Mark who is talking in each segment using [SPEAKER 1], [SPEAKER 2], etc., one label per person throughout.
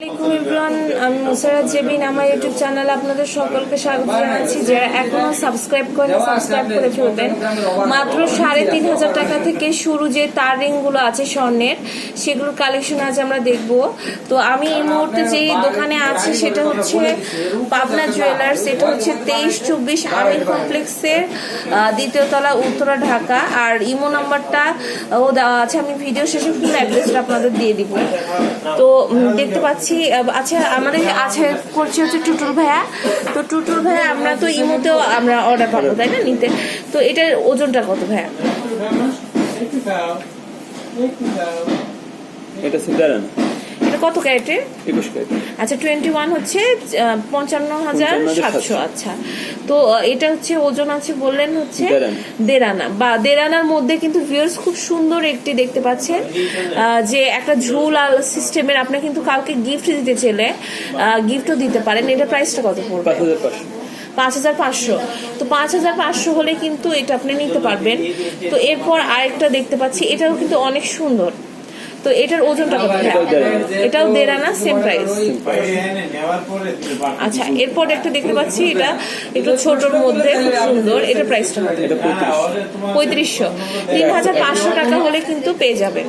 [SPEAKER 1] আমি মুসারাত জেবিন আমার ইউটিউব চ্যানেলে আপনাদের সকলকে স্বাগত জানাচ্ছি। যারা এখনও সাবস্ক্রাইব করেন সাবস্ক্রাইব করে ফেলবেন। মাত্র সাড়ে তিন হাজার টাকা থেকে শুরু যে তার রিংগুলো আছে স্বর্ণের সেগুলোর কালেকশন আজ আমরা দেখব। তো আমি এই মুহূর্তে যে দোকানে আছি সেটা হচ্ছে পাবনা জুয়েলার্স এটা হচ্ছে তেইশ চব্বিশ আমির কমপ্লেক্সের আহ, দ্বিতীয় তলা উত্তরা ঢাকা। আর ইমো নাম্বারটা ও দেওয়া আছে আমি ভিডিও শেষে ফুল অ্যাড্রেসটা আপনাদের দিয়ে দিব। তো দেখতে পাচ্ছি আহ, আচ্ছা আমাদের আছে করছে হচ্ছে টুটুল ভাইয়া। তো টুটুল ভাইয়া আমরা তো ইমোতেও আমরা অর্ডার পাবো তাই না নিতে? তো এটার ওজনটা কত ভাইয়া?
[SPEAKER 2] এটা সিদ্ধারান।
[SPEAKER 1] এটা কত ক্যারেটের আচ্ছা টোয়েন্টি ওয়ান হচ্ছে পঞ্চান্ন হাজার সাতশো। আচ্ছা। তো এটা হচ্ছে ওজন আছে বললেন হচ্ছে। দেড়ানা। বা দেড়ানার মধ্যে কিন্তু ভিউয়ার্স খুব সুন্দর একটি দেখতে পাচ্ছেন যে একটা ঝুল আর সিস্টেমের আপনি কিন্তু কাউকে গিফট দিতে চাইলে গিফটও দিতে পারেন। এটা প্রাইসটা কত পড়বে?
[SPEAKER 2] পাঁচ হাজার পাঁচশো।
[SPEAKER 1] তো পাঁচ হাজার পাঁচশো হলে কিন্তু এটা আপনি নিতে পারবেন। তো এরপর আরেকটা দেখতে পাচ্ছি এটাও কিন্তু অনেক সুন্দর। তো এটার ওজনটা কত
[SPEAKER 2] এটাও দেড় আনা।
[SPEAKER 1] সেম প্রাইস আচ্ছা এরপর একটা দেখতে পাচ্ছি এটা একটু ছোটর মধ্যে খুব সুন্দর। এটা প্রাইসটা কত? পঁয়ত্রিশশো। তিন হাজার পাঁচশো টাকা হলে কিন্তু পেয়ে যাবেন।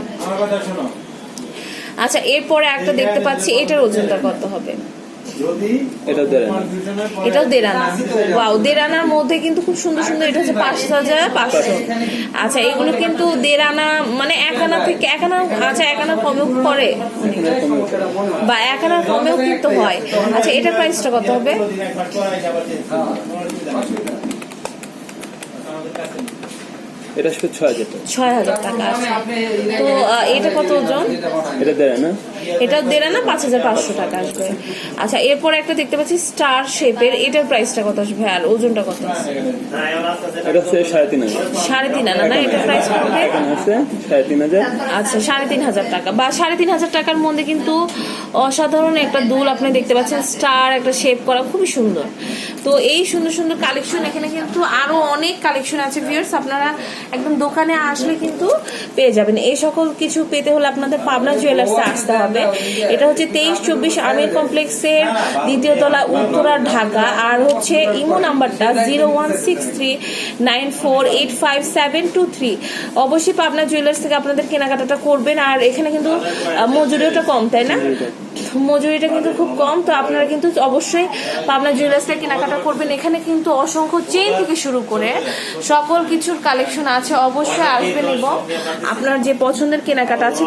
[SPEAKER 1] আচ্ছা এরপরে একটা দেখতে পাচ্ছি এটার ওজনটা কত হবে?
[SPEAKER 2] এটাও
[SPEAKER 1] দেড়ানা। ওয়াও দেড়ানার মধ্যে কিন্তু খুব সুন্দর সুন্দর এটা হচ্ছে পাঁচ হাজার পাঁচশো। আচ্ছা এগুলো কিন্তু দেড়ানা মানে এক আনা থেকে এক আনা আচ্ছা এক আনা কমেও করে। বা এক আনার কমেও কিন্তু হয়। আচ্ছা এটার প্রাইসটা কত হবে?
[SPEAKER 2] এটা আসবে ছয় হাজার টাকা।
[SPEAKER 1] ছয় হাজার টাকা তো এটা কত ওজন?
[SPEAKER 2] এটা দেড় আনা
[SPEAKER 1] এটাও দেড় না পাঁচ হাজার পাঁচশো টাকা আসবে। আচ্ছা এরপর একটা দেখতে পাচ্ছি স্টার শেপের। এটার প্রাইসটা কত আসবে? আর ওজনটা কত
[SPEAKER 2] এটা হচ্ছে সাড়ে তিন হাজার।
[SPEAKER 1] সাড়ে তিন আনা না? এটার প্রাইস পড়বে
[SPEAKER 2] সাড়ে তিন হাজার।
[SPEAKER 1] আচ্ছা সাড়ে তিন হাজার টাকা। বা সাড়ে তিন হাজার টাকার মধ্যে কিন্তু অসাধারণ একটা দুল আপনি দেখতে পাচ্ছেন স্টার একটা শেপ করা খুবই সুন্দর। তো এই সুন্দর সুন্দর কালেকশন এখানে কিন্তু আরও অনেক কালেকশন আছে ভিউয়ার্স আপনারা একদম দোকানে আসলে কিন্তু পেয়ে যাবেন। এই সকল কিছু পেতে হলে আপনাদের পাবনা জুয়েলার্সে আসতে হবে। এটা হচ্ছে তেইশ চব্বিশ আমির কমপ্লেক্সের দ্বিতীয় তলা উত্তরা, ঢাকা। আর হচ্ছে ইমো নাম্বারটা zero one six three nine four eight five seven two three. অবশ্যই পাবনা জুয়েলার্স থেকে আপনাদের কেনাকাটাটা করবেন। আর এখানে কিন্তু মজুরিওটা কম, তাই না? মজুরিটা কিন্তু খুব কম, তো আপনারা কিন্তু অবশ্যই পাবনা জুয়েলার্স কেনাকাটা করবেন। এখানে কিন্তু অসংখ্য চেইন থেকে শুরু করে সকল কিছুর কালেকশন আছে, অবশ্যই আসবেন এবং আপনার যে পছন্দের কেনাকাটা আছে